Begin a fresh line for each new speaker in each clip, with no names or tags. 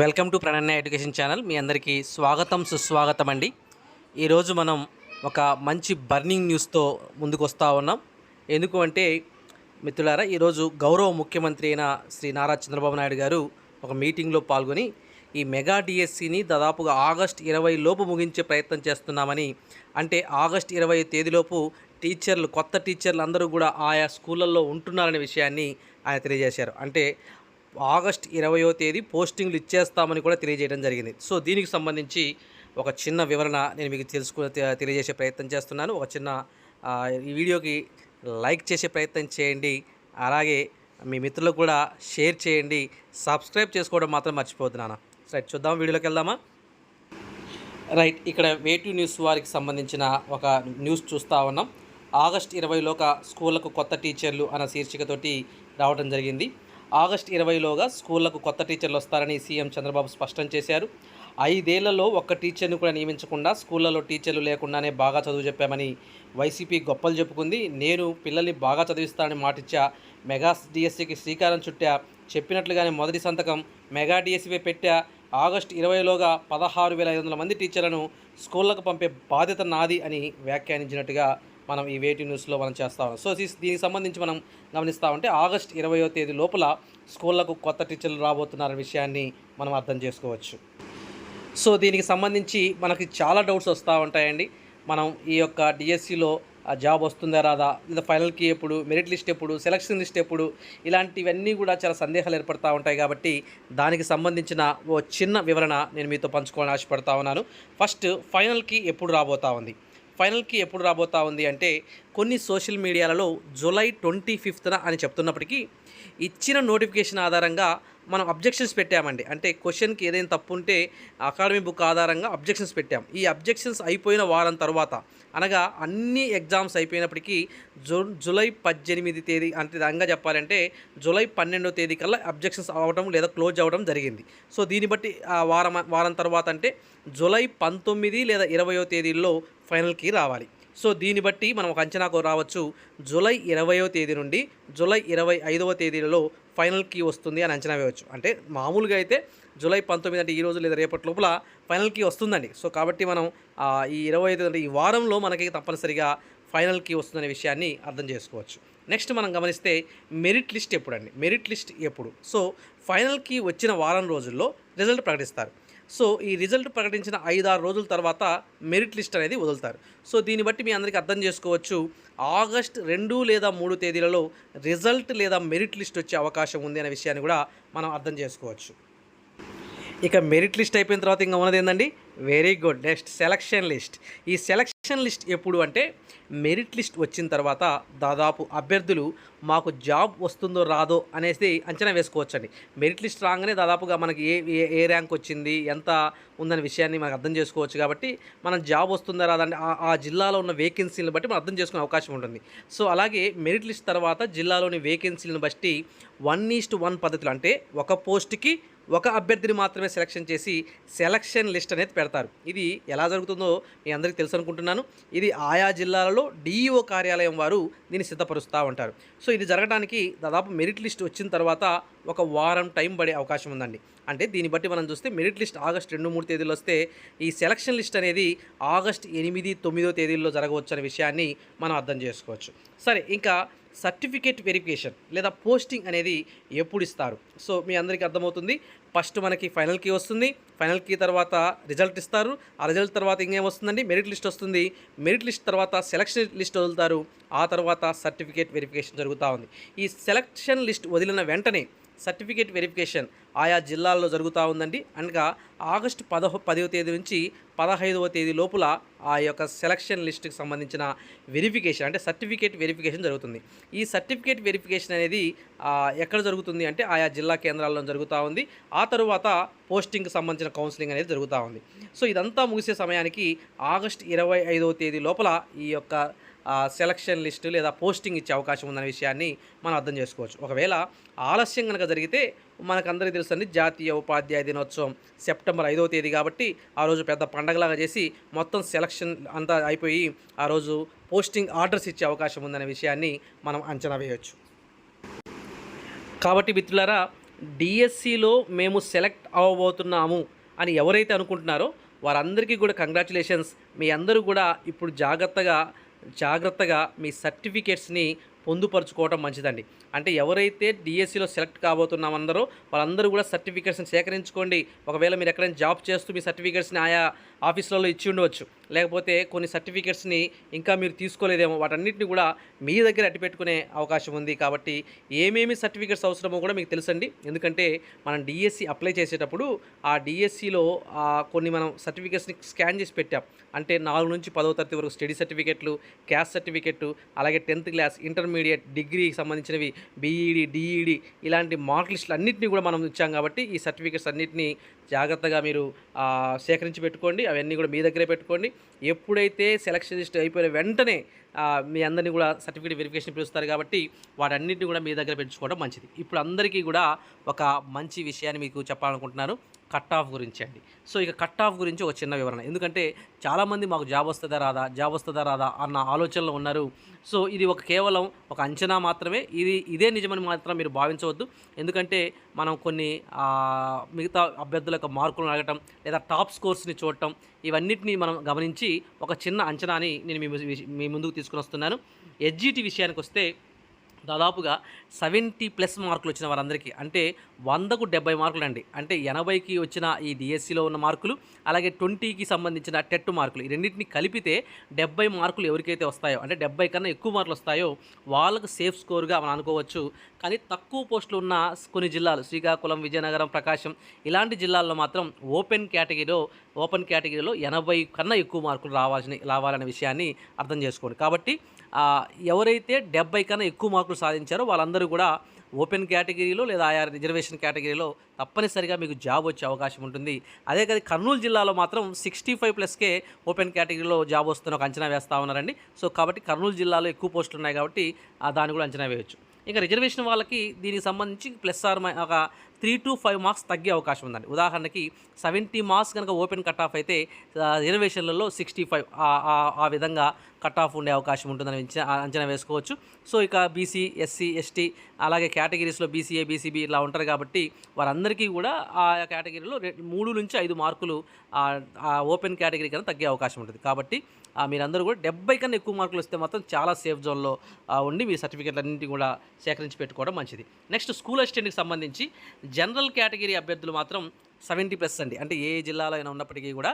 Welcome to Pranaanya education channel. మీ అందరికీ స్వాగతం సుస్వాగతం అండి. ఈరోజు మనం ఒక మంచి బర్నింగ్ న్యూస్తో ముందుకు వస్తూ ఉన్నాం. ఎందుకు అంటే మిత్రులారా ఈరోజు గౌరవ ముఖ్యమంత్రి అయిన శ్రీ నారా చంద్రబాబు నాయుడు గారు ఒక మీటింగ్లో పాల్గొని ఈ మెగా డిఎస్సిని దాదాపుగా ఆగస్ట్ ఇరవై లోపు ముగించే ప్రయత్నం చేస్తున్నామని అంటే ఆగస్ట్ ఇరవై తేదీలోపు టీచర్లు కొత్త టీచర్లు అందరూ కూడా ఆయా స్కూళ్ళల్లో ఉంటున్నారనే విషయాన్ని ఆయన తెలియజేశారు. అంటే ఆగస్ట్ ఇరవయో తేదీ పోస్టింగ్లు ఇచ్చేస్తామని కూడా తెలియజేయడం జరిగింది. సో దీనికి సంబంధించి ఒక చిన్న వివరణ నేను మీకు తెలుసుకు తెలియజేసే ప్రయత్నం చేస్తున్నాను. ఒక చిన్న ఈ వీడియోకి లైక్ చేసే ప్రయత్నం చేయండి. అలాగే మీ మిత్రులకు కూడా షేర్ చేయండి. సబ్స్క్రైబ్ చేసుకోవడం మాత్రం మర్చిపోతున్నాను రైట్ చూద్దాం వీడియోలోకి వెళ్దామా? రైట్ ఇక్కడ వేటు న్యూస్ వారికి సంబంధించిన ఒక న్యూస్ చూస్తూ ఉన్నాం. ఆగస్ట్ ఇరవైలోక స్కూళ్ళకు కొత్త టీచర్లు అన్న శీర్షికతోటి రావడం జరిగింది. ఆగస్ట్ ఇరవైలోగా స్కూళ్ళకు కొత్త టీచర్లు వస్తారని సీఎం చంద్రబాబు స్పష్టం చేశారు. ఐదేళ్ళలో ఒక్క టీచర్ని కూడా నియమించకుండా స్కూళ్ళలో టీచర్లు లేకుండానే బాగా చదువు చెప్పామని వైసీపీ గొప్పలు చెప్పుకుంది. నేను పిల్లల్ని బాగా చదివిస్తానని మాటిచ్చా. మెగా డిఎస్సికి శ్రీకారం చుట్టా. చెప్పినట్లుగానే మొదటి సంతకం మెగా డిఎస్సీపై పెట్టా. ఆగస్టు ఇరవైలోగా పదహారు వేల ఐదు వందల మంది టీచర్లను స్కూళ్ళకు పంపే బాధ్యత నాది అని వ్యాఖ్యానించినట్టుగా మనం ఈ వేటి న్యూస్లో మనం చేస్తా ఉన్నాం. సో దీనికి సంబంధించి మనం గమనిస్తా ఉంటే ఆగస్ట్ ఇరవయో తేదీ లోపల స్కూళ్ళకు కొత్త టీచర్లు రాబోతున్నారనే విషయాన్ని మనం అర్థం చేసుకోవచ్చు. సో దీనికి సంబంధించి మనకి చాలా డౌట్స్ వస్తూ ఉంటాయండి. మనం ఈ యొక్క డిఎస్సిలో జాబ్ వస్తుందా రాదా? లేదా ఫైనల్కి ఎప్పుడు? మెరిట్ లిస్ట్ ఎప్పుడు? సెలక్షన్ లిస్ట్ ఎప్పుడు? ఇలాంటివన్నీ కూడా చాలా సందేహాలు ఏర్పడతా ఉంటాయి కాబట్టి దానికి సంబంధించిన ఓ చిన్న వివరణ నేను మీతో పంచుకోవాలని ఆశపడతా ఉన్నాను. ఫస్ట్ ఫైనల్కి ఎప్పుడు రాబోతా ఉంది? ఫైనల్కి ఎప్పుడు రాబోతా ఉంది అంటే కొన్ని సోషల్ మీడియాలలో జూలై ట్వంటీ ఫిఫ్త్న అని చెప్తున్నప్పటికీ ఇచ్చిన నోటిఫికేషన్ ఆధారంగా మనం అబ్జెక్షన్స్ పెట్టామండి. అంటే క్వశ్చన్కి ఏదైనా తప్పు ఉంటే అకాడమీ బుక్ ఆధారంగా అబ్జెక్షన్స్ పెట్టాం. ఈ అబ్జెక్షన్స్ అయిపోయిన వారం తర్వాత అనగా అన్ని ఎగ్జామ్స్ అయిపోయినప్పటికీ జూ జూలై పద్దెనిమిది తేదీ అంటే దానిగా చెప్పాలంటే జూలై పన్నెండో తేదీ కల్లా అబ్జెక్షన్స్ అవ్వడం లేదా క్లోజ్ అవ్వడం జరిగింది. సో దీన్ని బట్టి ఆ వారం వారం తర్వాత అంటే జూలై పంతొమ్మిది లేదా ఇరవయో తేదీల్లో ఫైనల్కి రావాలి. సో దీన్ని బట్టి మనం ఒక అంచనాకు రావచ్చు. జూలై ఇరవయో తేదీ నుండి జూలై ఇరవై ఐదవ తేదీలలో ఫైనల్కి వస్తుంది అని అంచనా వేయవచ్చు. అంటే మామూలుగా అయితే జూలై పంతొమ్మిది అంటే ఈ రోజు లేదా రేపటి లోపల ఫైనల్కి వస్తుందండి. సో కాబట్టి మనం ఈ ఇరవై ఐదు అంటే ఈ వారంలో మనకి తప్పనిసరిగా ఫైనల్కి వస్తుందనే విషయాన్ని అర్థం చేసుకోవచ్చు. నెక్స్ట్ మనం గమనిస్తే మెరిట్ లిస్ట్ ఎప్పుడండి? మెరిట్ లిస్ట్ ఎప్పుడు? సో ఫైనల్కి వచ్చిన వారం రోజుల్లో రిజల్ట్ ప్రకటిస్తారు. సో ఈ రిజల్ట్ ప్రకటించిన ఐదారు రోజుల తర్వాత మెరిట్ లిస్ట్ అనేది వదులుతారు. సో దీన్ని బట్టి మీ అందరికీ అర్థం చేసుకోవచ్చు. ఆగస్ట్ రెండు లేదా మూడు తేదీలలో రిజల్ట్ లేదా మెరిట్ లిస్ట్ వచ్చే అవకాశం ఉంది అనే విషయాన్ని కూడా మనం అర్థం చేసుకోవచ్చు. ఇక మెరిట్ లిస్ట్ అయిపోయిన తర్వాత ఇంకా ఉన్నది ఏంటండి very good. Next selection list. ఈ సెలక్షన్ లిస్ట్ ఎప్పుడు అంటే మెరిట్ లిస్ట్ వచ్చిన తర్వాత దాదాపు అభ్యర్థులు మాకు జాబ్ వస్తుందో రాదో అనేసి అంచనా వేసుకోవచ్చండి. మెరిట్ లిస్ట్ రాగానే దాదాపుగా మనకి ఏ ఏ ఏ ర్యాంక్ వచ్చింది ఎంత ఉందనే విషయాన్ని మనకు అర్థం చేసుకోవచ్చు కాబట్టి మనం జాబ్ వస్తుందా రాదా అంటే ఆ- జిల్లాలో ఉన్న వేకెన్సీలను బట్టి మనం అర్థం చేసుకునే అవకాశం ఉంటుంది. సో అలాగే మెరిట్ లిస్ట్ తర్వాత జిల్లాలోని వేకెన్సీలను బట్టి వన్ ఈస్ట్ వన్ పద్ధతులు అంటే ఒక పోస్ట్కి ఒక అభ్యర్థిని మాత్రమే సెలక్షన్ చేసి సెలక్షన్ లిస్ట్ అనేది పెడతారు. ఇది ఎలా జరుగుతుందో మీ అందరికీ తెలుసు అనుకుంటున్నాను. ఇది ఆయా జిల్లాలలో డిఈఓ కార్యాలయం వారు దీన్ని సిద్ధపరుస్తూ ఉంటారు. సో ఇది జరగడానికి దాదాపు మెరిట్ లిస్ట్ వచ్చిన తర్వాత ఒక వారం టైం పడే అవకాశం ఉందండి. అంటే దీన్ని బట్టి మనం చూస్తే మెరిట్ లిస్ట్ ఆగస్ట్ రెండు మూడు తేదీలు వస్తే ఈ సెలక్షన్ లిస్ట్ అనేది ఆగస్ట్ ఎనిమిది తొమ్మిదో తేదీల్లో జరగవచ్చు అనే విషయాన్ని మనం అర్థం చేసుకోవచ్చు. సరే ఇంకా సర్టిఫికేట్ వెరిఫికేషన్ లేదా పోస్టింగ్ అనేది ఎప్పుడు ఇస్తారు? సో మీ అందరికీ అర్థమవుతుంది. ఫస్ట్ మనకి ఫైనల్కి వస్తుంది. ఫైనల్కి తర్వాత రిజల్ట్ ఇస్తారు. ఆ రిజల్ట్ తర్వాత ఇంకేం వస్తుందండి? మెరిట్ లిస్ట్ వస్తుంది. మెరిట్ లిస్ట్ తర్వాత సెలక్షన్ లిస్ట్ వదులుతారు. ఆ తర్వాత సర్టిఫికేట్ వెరిఫికేషన్ జరుగుతూ ఉంది. ఈ సెలక్షన్ లిస్ట్ వదిలిన వెంటనే సర్టిఫికేట్ వెరిఫికేషన్ ఆయా జిల్లాల్లో జరుగుతూ ఉందండి. అనగా ఆగస్టు పదహ పదవ తేదీ నుంచి పదహైదవ తేదీ లోపల ఆ యొక్క సెలక్షన్ లిస్ట్కి సంబంధించిన వెరిఫికేషన్ అంటే సర్టిఫికేట్ వెరిఫికేషన్ జరుగుతుంది. ఈ సర్టిఫికేట్ వెరిఫికేషన్ అనేది ఎక్కడ జరుగుతుంది అంటే ఆయా జిల్లా కేంద్రాల్లో జరుగుతూ ఉంది. ఆ తరువాత పోస్టింగ్కి సంబంధించిన కౌన్సిలింగ్ అనేది జరుగుతూ ఉంది. సో ఇదంతా ముగిసే సమయానికి ఆగస్ట్ ఇరవై ఐదవ తేదీ లోపల ఈ యొక్క సెలక్షన్ లిస్టు లేదా పోస్టింగ్ ఇచ్చే అవకాశం ఉందనే విషయాన్ని మనం అర్థం చేసుకోవచ్చు. ఒకవేళ ఆలస్యం కనుక జరిగితే మనకందరికీ తెలుస్తుంది జాతీయ ఉపాధ్యాయ దినోత్సవం సెప్టెంబర్ ఐదవ తేదీ కాబట్టి ఆ రోజు పెద్ద పండగలాగా చేసి మొత్తం సెలక్షన్ అంతా అయిపోయి ఆ రోజు పోస్టింగ్ ఆర్డర్స్ ఇచ్చే అవకాశం ఉందనే విషయాన్ని మనం అంచనా వేయవచ్చు కాబట్టి మిత్రులారా డిఎస్సిలో మేము సెలెక్ట్ అవ్వబోతున్నాము అని ఎవరైతే అనుకుంటున్నారో వారందరికీ కూడా కంగ్రాచులేషన్స్. మీ అందరూ కూడా ఇప్పుడు జాగ్రత్తగా జాగ్రత్తగా మీ సర్టిఫికేట్స్ని పొందుపరుచుకోవడం మంచిదండి. అంటే ఎవరైతే డిఎస్సిలో సెలెక్ట్ కాబోతున్నామందరో వాళ్ళందరూ కూడా సర్టిఫికేట్స్ని సేకరించుకోండి. ఒకవేళ మీరు ఎక్కడైనా జాబ్ చేస్తూ మీ సర్టిఫికేట్స్ని ఆయా ఆఫీసులలో ఇచ్చి ఉండవచ్చు. లేకపోతే కొన్ని సర్టిఫికేట్స్ని ఇంకా మీరు తీసుకోలేదేమో వాటన్నిటిని కూడా మీ దగ్గర అట్టి పెట్టుకునే అవకాశం ఉంది. కాబట్టి ఏమేమి సర్టిఫికేట్స్ అవసరమో కూడా మీకు తెలుసండి. ఎందుకంటే మనం డిఎస్సి అప్లై చేసేటప్పుడు ఆ డిఎస్సిలో కొన్ని మనం సర్టిఫికేట్స్ని స్కాన్ చేసి పెట్టాం. అంటే నాలుగు నుంచి పదో తరగతి వరకు స్టడీ సర్టిఫికెట్లు క్యాస్ట్ సర్టిఫికెట్ అలాగే టెన్త్ క్లాస్ ఇంటర్మీడియట్ డిగ్రీకి సంబంధించినవి బీఈడి డిఈడి ఇలాంటి మార్క్ లిస్టులు అన్నింటినీ కూడా మనం ఇచ్చాం. కాబట్టి ఈ సర్టిఫికేట్స్ అన్నింటినీ జాగ్రత్తగా మీరు సేకరించి పెట్టుకోండి. అవన్నీ కూడా మీ దగ్గరే పెట్టుకోండి. ఎప్పుడైతే సెలక్షన్ లిస్ట్ అయిపోయిన వెంటనే మీ అందరినీ కూడా సర్టిఫికేట్ వెరిఫికేషన్ పిలుస్తారు కాబట్టి వాటన్నిటిని కూడా మీ దగ్గర పెంచుకోవడం మంచిది. ఇప్పుడు అందరికీ కూడా ఒక మంచి విషయాన్ని మీకు చెప్పాలనుకుంటున్నాను. కట్ ఆఫ్ గురించి అండి సో ఇక కట్ ఆఫ్ గురించి ఒక చిన్న వివరణ. ఎందుకంటే చాలామంది మాకు జాబ్ వస్తుందా రాదా జాబ్ వస్తుందా రాదా అన్న ఆలోచనలో ఉన్నారు. సో ఇది ఒక కేవలం ఒక అంచనా మాత్రమే. ఇది ఇదే నిజమని మాత్రం మీరు భావించవద్దు. ఎందుకంటే మనం కొన్ని మిగతా అభ్యర్థుల యొక్క మార్కులను అడగటం లేదా టాప్ స్కోర్స్ని చూడటం ఇవన్నిటిని మనం గమనించి ఒక చిన్న అంచనాని నేను మీ మీ ముందుకు తీసుకుని వస్తున్నాను. ఎస్జిటి విషయానికి వస్తే దాదాపుగా సెవెంటీ ప్లస్ మార్కులు వచ్చిన వారందరికీ. అంటే వందకు డెబ్బై మార్కులు అండి అంటే ఎనభైకి వచ్చిన ఈ డిఎస్సిలో ఉన్న మార్కులు అలాగే ట్వంటీకి సంబంధించిన టెట్ మార్కులు ఈ రెండింటిని కలిపితే డెబ్బై మార్కులు ఎవరికైతే వస్తాయో అంటే డెబ్బై కన్నా ఎక్కువ మార్కులు వస్తాయో వాళ్ళకు సేఫ్ స్కోర్గా మనం అనుకోవచ్చు. కానీ తక్కువ పోస్టులు ఉన్న కొన్ని జిల్లాలు శ్రీకాకుళం విజయనగరం ప్రకాశం ఇలాంటి జిల్లాల్లో మాత్రం ఓపెన్ కేటగిరీలో ఓపెన్ కేటగిరీలో ఎనభై కన్నా ఎక్కువ మార్కులు రావాల్సిన రావాలనే విషయాన్ని అర్థం చేసుకోండి. కాబట్టి ఎవరైతే డెబ్బై కన్నా ఎక్కువ మార్కులు సాధించారో వాళ్ళందరూ కూడా ఓపెన్ కేటగిరీలో లేదా ఆయా రిజర్వేషన్ కేటగిరీలో తప్పనిసరిగా మీకు జాబ్ వచ్చే అవకాశం ఉంటుంది. అదే కదా కర్నూలు జిల్లాలో మాత్రం సిక్స్టీ ఫైవ్ ప్లస్కే ఓపెన్ కేటగిరీలో జాబ్ వస్తున్న ఒక అంచనా వేస్తూ ఉన్నారండి. సో కాబట్టి కర్నూలు జిల్లాలో ఎక్కువ పోస్టులు ఉన్నాయి కాబట్టి దాన్ని కూడా అంచనా వేయవచ్చు ఇంకా రిజర్వేషన్ వాళ్ళకి దీనికి సంబంధించి ప్లస్ ఆర్ ఒక త్రీ టు ఫైవ్ మార్క్స్ తగ్గే అవకాశం ఉందండి. ఉదాహరణకి సెవెంటీ మార్క్స్ కనుక ఓపెన్ కట్ ఆఫ్ అయితే రిజర్వేషన్లలో సిక్స్టీ ఫైవ్ ఆ విధంగా కట్ ఆఫ్ ఉండే అవకాశం ఉంటుందని అంచనా అంచనా వేసుకోవచ్చు. సో ఇక బీసీ ఎస్సీ ఎస్టీ అలాగే కేటగిరీస్లో బీసీఏ బీసీబీ ఇలా ఉంటారు కాబట్టి వారందరికీ కూడా ఆ కేటగిరీలో మూడు నుంచి ఐదు మార్కులు ఆ ఓపెన్ కేటగిరీ కన్నా తగ్గే అవకాశం ఉంటుంది. కాబట్టి మీరందరూ కూడా డెబ్బై కన్నా ఎక్కువ మార్కులు వస్తే మాత్రం చాలా సేఫ్ జోన్లో ఉండి మీ సర్టిఫికెట్లు అన్నింటినీ కూడా సేకరించి పెట్టుకోవడం మంచిది. నెక్స్ట్ స్కూల్ అసిస్టెంట్కి సంబంధించి జనరల్ కేటగిరీ అభ్యర్థులు మాత్రం సెవెంటీ ప్లస్ అండి. అంటే ఏ జిల్లాలో అయినా ఉన్నప్పటికీ కూడా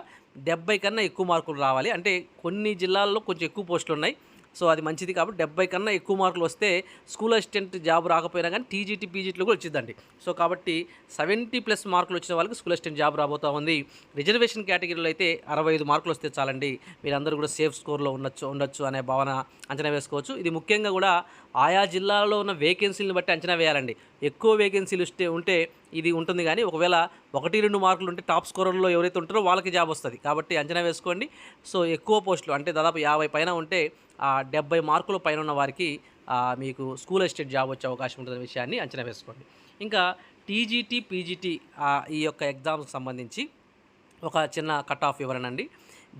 డెబ్బై కన్నా ఎక్కువ మార్కులు రావాలి. అంటే కొన్ని జిల్లాల్లో కొంచెం ఎక్కువ పోస్టులు ఉన్నాయి. సో అది మంచిది కాబట్టి డెబ్బై కన్నా ఎక్కువ మార్కులు వస్తే స్కూల్ అసిస్టెంట్ జాబ్ రాకపోయినా కానీ టీజీటీ పీజీటీలో కూడా వచ్చిందండి. సో కాబట్టి సెవెంటీ ప్లస్ మార్కులు వచ్చిన వాళ్ళకి స్కూల్ అసిస్టెంట్ జాబ్ రాబోతా ఉంది. రిజర్వేషన్ కేటగిరీలో అయితే అరవై ఐదు మార్కులు వస్తే చాలండి. మీరందరూ కూడా సేఫ్ స్కోర్లో ఉండొచ్చు ఉండొచ్చు అనే భావన అంచనా వేసుకోవచ్చు. ఇది ముఖ్యంగా కూడా ఆయా జిల్లాలో ఉన్న వేకెన్సీలను బట్టి అంచనా వేయాలండి. ఎక్కువ వేకెన్సీలు ఉంటే ఇది ఉంటుంది కానీ ఒకవేళ ఒకటి రెండు మార్కులు ఉంటే టాప్ స్కోరర్లో ఎవరైతే ఉంటారో వాళ్ళకి జాబ్ వస్తుంది. కాబట్టి అంచనా వేసుకోండి. సో ఎక్కువ పోస్టులు అంటే దాదాపు యాభై పైన ఉంటే ఆ డెబ్బై మార్కుల పైన ఉన్న వారికి మీకు స్కూల్ అసిస్టెంట్ జాబ్ వచ్చే అవకాశం ఉంటుందనే విషయాన్ని అంచనా వేసుకోండి. ఇంకా టీజీటీ పీజీటీ ఈ యొక్క ఎగ్జామ్స్కి సంబంధించి ఒక చిన్న కట్ ఆఫ్ వివరణ అండి.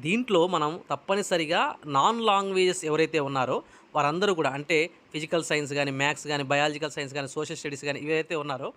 దీంట్లో మనం తప్పనిసరిగా నాన్ లాంగ్వేజెస్ ఎవరైతే ఉన్నారో వారందరూ కూడా అంటే ఫిజికల్ సైన్స్ కానీ మ్యాథ్స్ కానీ బయాలజికల్ సైన్స్ కానీ సోషల్ స్టడీస్ కానీ ఇవైతే ఉన్నారో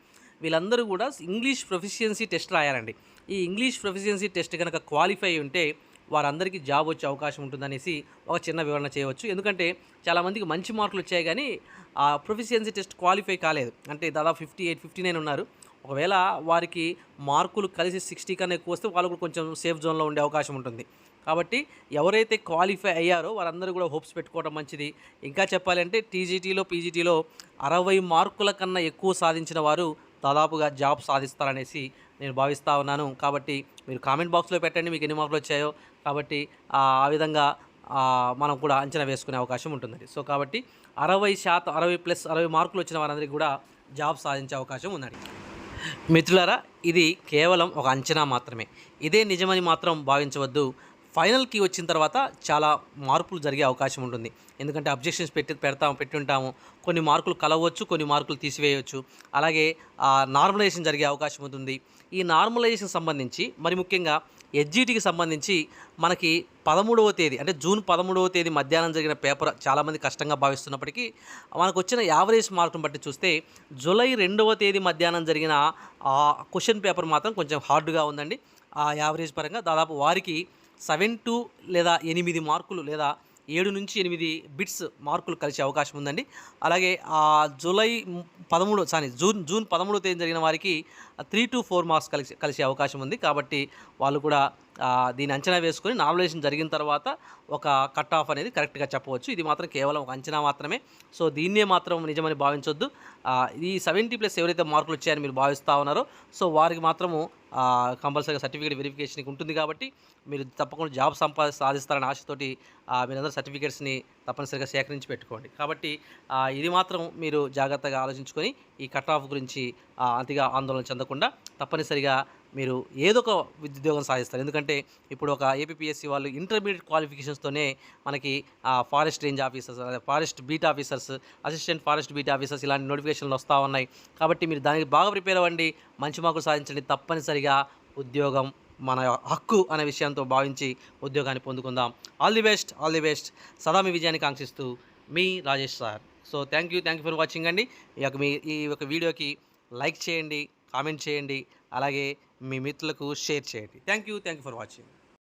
వీళ్ళందరూ కూడా ఇంగ్లీష్ ప్రొఫిషియన్సీ టెస్ట్ రాయాలండి. ఈ ఇంగ్లీష్ ప్రొఫిషియన్సీ టెస్ట్ కనుక క్వాలిఫై ఉంటే వారందరికీ జాబ్ వచ్చే అవకాశం ఉంటుందనేసి ఒక చిన్న వివరణ చేయవచ్చు. ఎందుకంటే చాలామందికి మంచి మార్కులు వచ్చాయి కానీ ఆ ప్రొఫిషియన్సీ టెస్ట్ క్వాలిఫై కాలేదు. అంటే దాదాపు ఫిఫ్టీ ఎయిట్ ఫిఫ్టీ నైన్ ఉన్నారు. ఒకవేళ వారికి మార్కులు కలిసి సిక్స్టీ కన్నా ఎక్కువ వస్తే వాళ్ళు కూడా కొంచెం సేఫ్ జోన్లో ఉండే అవకాశం ఉంటుంది. కాబట్టి ఎవరైతే క్వాలిఫై అయ్యారో వారందరూ కూడా హోప్స్ పెట్టుకోవడం మంచిది. ఇంకా చెప్పాలంటే టీజీటీలో పీజీటీలో అరవై మార్కుల కన్నా ఎక్కువ సాధించిన వారు దాదాపుగా జాబ్ సాధిస్తారనేసి నేను భావిస్తూ ఉన్నాను. కాబట్టి మీరు కామెంట్ బాక్స్లో పెట్టండి మీకు ఎన్ని మార్కులు వచ్చాయో. కాబట్టి ఆ విధంగా మనం కూడా అంచనా వేసుకునే అవకాశం ఉంటుందండి. సో కాబట్టి అరవై శాతం అరవై ప్లస్ అరవై మార్కులు వచ్చిన వారందరికీ కూడా జాబ్ సాధించే అవకాశం ఉందండి. మిత్రులారా ఇది కేవలం ఒక అంచనా మాత్రమే. ఇదే నిజమని మాత్రం భావించవద్దు. ఫైనల్కి వచ్చిన తర్వాత చాలా మార్పులు జరిగే అవకాశం ఉంటుంది. ఎందుకంటే అబ్జెక్షన్స్ పెట్టి పెడతాము పెట్టుంటాము. కొన్ని మార్కులు కలవచ్చు కొన్ని మార్కులు తీసివేయవచ్చు అలాగే నార్మలైజేషన్ జరిగే అవకాశం ఉంటుంది. ఈ నార్మలైజేషన్ సంబంధించి మరి ముఖ్యంగా ఎస్జిటికి సంబంధించి మనకి పదమూడవ తేదీ అంటే జూన్ పదమూడవ తేదీ మధ్యాహ్నం జరిగిన పేపర్ చాలామంది కష్టంగా భావిస్తున్నప్పటికీ మనకు వచ్చిన యావరేజ్ మార్కును బట్టి చూస్తే జూలై రెండవ తేదీ మధ్యాహ్నం జరిగిన ఆ క్వశ్చన్ పేపర్ మాత్రం కొంచెం హార్డ్గా ఉందండి. ఆ యావరేజ్ పరంగా దాదాపు వారికి సెవెన్ టు లేదా ఎనిమిది మార్కులు లేదా ఏడు నుంచి ఎనిమిది బిట్స్ మార్కులు కలిసే అవకాశం ఉందండి. అలాగే జూలై పదమూడు సారీ జూన్ జూన్ పదమూడో తేదీ జరిగిన వారికి త్రీ టు ఫోర్ మార్క్స్ కలిసి కలిసే అవకాశం ఉంది. కాబట్టి వాళ్ళు కూడా దీని అంచనా వేసుకొని నామినేషన్ జరిగిన తర్వాత ఒక కట్ ఆఫ్ అనేది కరెక్ట్గా చెప్పవచ్చు. ఇది మాత్రం కేవలం ఒక అంచనా మాత్రమే. సో దీన్నే మాత్రం నిజమని భావించొద్దు. ఈ సెవెంటీ ప్లస్ ఎవరైతే మార్కులు వచ్చాయని మీరు భావిస్తూ ఉన్నారో సో వారికి మాత్రము కంపల్సరీగా సర్టిఫికేట్ వెరిఫికేషన్కి ఉంటుంది కాబట్టి మీరు తప్పకుండా జాబ్ సంపా సాధిస్తారనే ఆశతోటి మీరందరూ సర్టిఫికేట్స్ని తప్పనిసరిగా సేకరించి పెట్టుకోండి. కాబట్టి ఇది మాత్రం మీరు జాగ్రత్తగా ఆలోచించుకొని ఈ కట్ ఆఫ్ గురించి అతిగా ఆందోళన చెందకుండా తప్పనిసరిగా మీరు ఏదో ఒక ఉద్యోగం సాధిస్తారు. ఎందుకంటే ఇప్పుడు ఒక ఏపీఎస్సి వాళ్ళు ఇంటర్మీడియట్ క్వాలిఫికేషన్స్తోనే మనకి forest range officers forest beat officers assistant forest beat officers ఇలాంటి నోటిఫికేషన్లు వస్తూ ఉన్నాయి. కాబట్టి మీరు దానికి బాగా ప్రిపేర్ అవ్వండి. మంచి మార్కులు సాధించండి. తప్పనిసరిగా ఉద్యోగం మన హక్కు అనే విషయంతో భావించి ఉద్యోగాన్ని పొందుకుందాం. All the best all the best సదా మీ విజయాన్ని కాంక్షిస్తూ మీ Rajesh sir. So thank you thank you for watching అండి. ఈ యొక్క మీ ఈ యొక్క వీడియోకి లైక్ చేయండి కామెంట్ చేయండి. అలాగే మీ మిత్రులకు షేర్ చేయండి. Thank you thank you for watching.